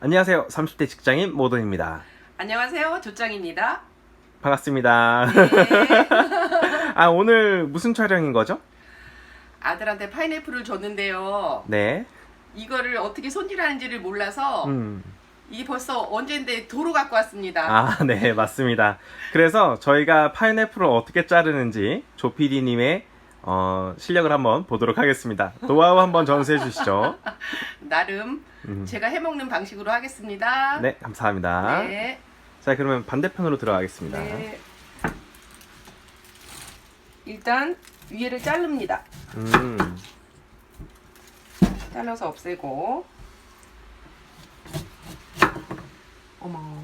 안녕하세요. 30대 직장인 모던입니다. 안녕하세요. 조짱입니다. 반갑습니다. 네. 아, 오늘 무슨 촬영인 거죠? 아들한테 파인애플을 줬는데요. 네. 이거를 어떻게 손질하는지를 몰라서 음. 이게 벌써 언젠데 도로 갖고 왔습니다. 아, 네, 맞습니다. 그래서 저희가 파인애플을 어떻게 자르는지 조피디님의 어, 실력을 한번 보도록 하겠습니다. 노하우 한번 전수해 주시죠. 나름 음. 제가 해먹는 방식으로 하겠습니다. 네, 감사합니다. 네. 자, 그러면 반대편으로 들어가겠습니다. 네. 일단 위에를 자릅니다. 음. 잘라서 없애고. 어머.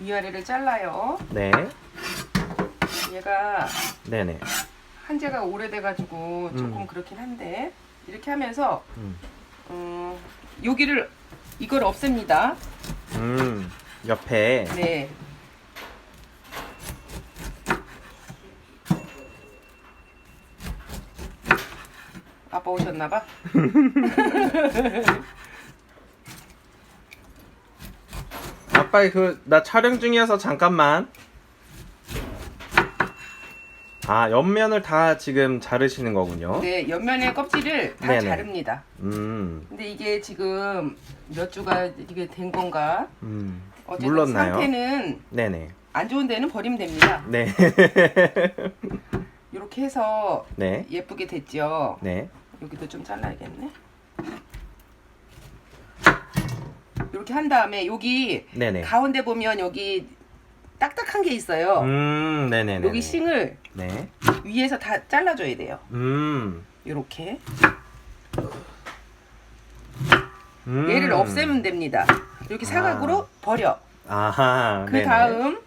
위아래를 잘라요. 네. 얘가 네네. 한재가 오래돼가지고 조금 음. 그렇긴 한데 이렇게 하면서 음. 음, 여기를 이걸 없앱니다. 음. 옆에. 네. 아빠 오셨나봐. 아빠 그 나 촬영 중이어서 잠깐만. 아 옆면을 다 지금 자르시는 거군요. 네, 옆면의 껍질을 다 네네. 자릅니다. 음, 근데 이게 지금 몇 주가 이게 된 건가? 음. 어쨌든 물렀나요? 상태는 네네. 안 좋은 데는 버리면 됩니다. 네. 이렇게 해서 네. 예쁘게 됐죠. 네. 여기도 좀 잘라야겠네. 이렇게 한 다음에 여기 네네. 가운데 보면 여기 딱딱한 게 있어요. 음, 네네네. 여기 싱을 네. 위에서 다 잘라줘야 돼요. 음. 이렇게 음. 얘를 없애면 됩니다. 이렇게 사각으로 버려. 아하. 그 네네. 다음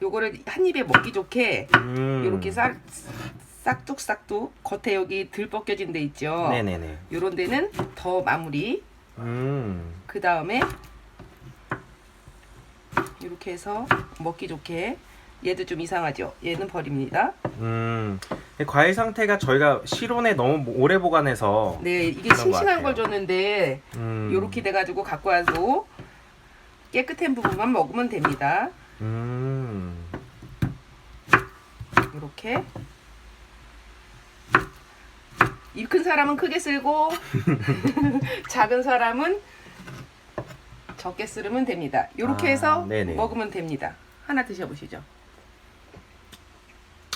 요거를 한 입에 먹기 좋게 음. 이렇게 싹 싹둑싹둑 겉에 여기 들 벗겨진 데 있죠. 네네네. 요런 데는 더 마무리. 음. 그 다음에 이렇게 해서 먹기 좋게 얘도 좀 이상하죠. 얘는 버립니다. 음. 이 과일 상태가 저희가 실온에 너무 오래 보관해서 네, 이게 싱싱한 걸. 줬는데 음. 요렇게 돼가지고 갖고 와도 깨끗한 부분만 먹으면 됩니다. 음. 이렇게 입 큰 사람은 크게 쓸고 작은 사람은 적게 쓰면 됩니다. 이렇게 아, 해서 네네. 먹으면 됩니다. 하나 드셔보시죠.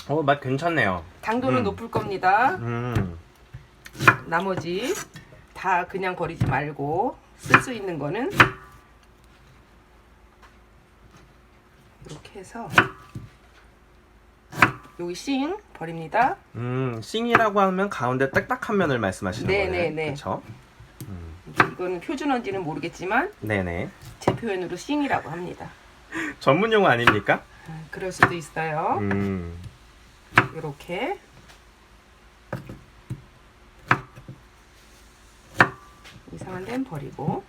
어, 맛 괜찮네요. 당도는 음. 높을 겁니다. 음. 나머지 다 그냥 버리지 말고 쓸 수 있는 거는 이렇게 해서 여기 싱 버립니다. 음, 싱이라고 하면 가운데 딱딱한 면을 말씀하시는 네, 거예요. 네, 네. 그렇죠? 이거는 표준어인지는 모르겠지만 네네. 제 표현으로 싱이라고 합니다. 전문 용어 아닙니까? 음, 그럴 수도 있어요. 음. 이렇게 이상한 데는 버리고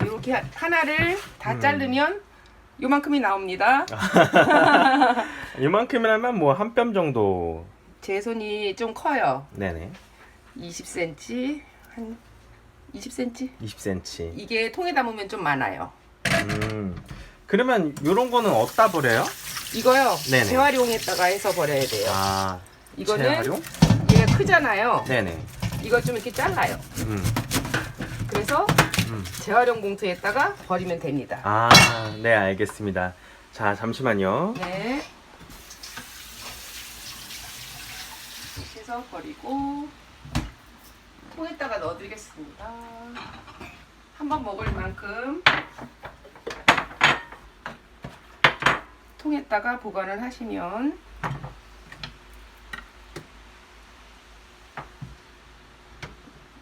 이렇게 하- 하나를 다 음. 자르면 요만큼이 나옵니다. 이만큼이라면 뭐 한 뼘 정도. 제 손이 좀 커요. 네네. 20cm 한 20cm. 20cm. 이게 통에 담으면 좀 많아요. 음. 그러면 이런 거는 어디다 버려요? 이거요. 네네. 재활용했다가 해서 버려야 돼요. 아, 이거는 재활용? 얘가 크잖아요. 네네. 이걸 좀 이렇게 잘라요. 음. 그래서 음. 재활용 봉투에다가 버리면 됩니다. 아, 네, 알겠습니다. 자, 잠시만요. 네. 이렇게 해서 버리고 통에다가 넣어드리겠습니다. 한번 먹을 만큼 통에다가 보관을 하시면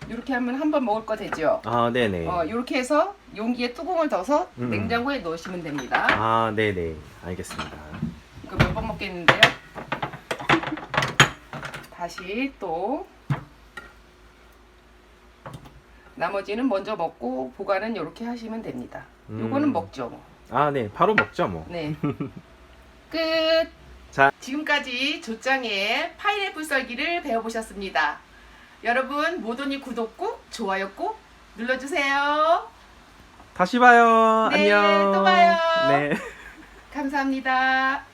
이렇게 하면 한 번 먹을 거 되죠? 아, 네네. 어, 이렇게 해서 용기에 뚜껑을 넣어서 음. 냉장고에 넣으시면 됩니다. 아, 네네. 알겠습니다. 이거 몇 번 먹겠는데요? 다시 또 나머지는 먼저 먹고 보관은 이렇게 하시면 됩니다. 음. 요거는 먹죠. 뭐. 아, 네. 바로 먹죠, 뭐. 네. 끝. 지금까지 조짱의 파인애플 썰기를 배워보셨습니다. 여러분 모조니 구독 꾹 좋아요 꾹 눌러주세요. 다시 봐요. 네, 안녕. 또 봐요. 네. 감사합니다.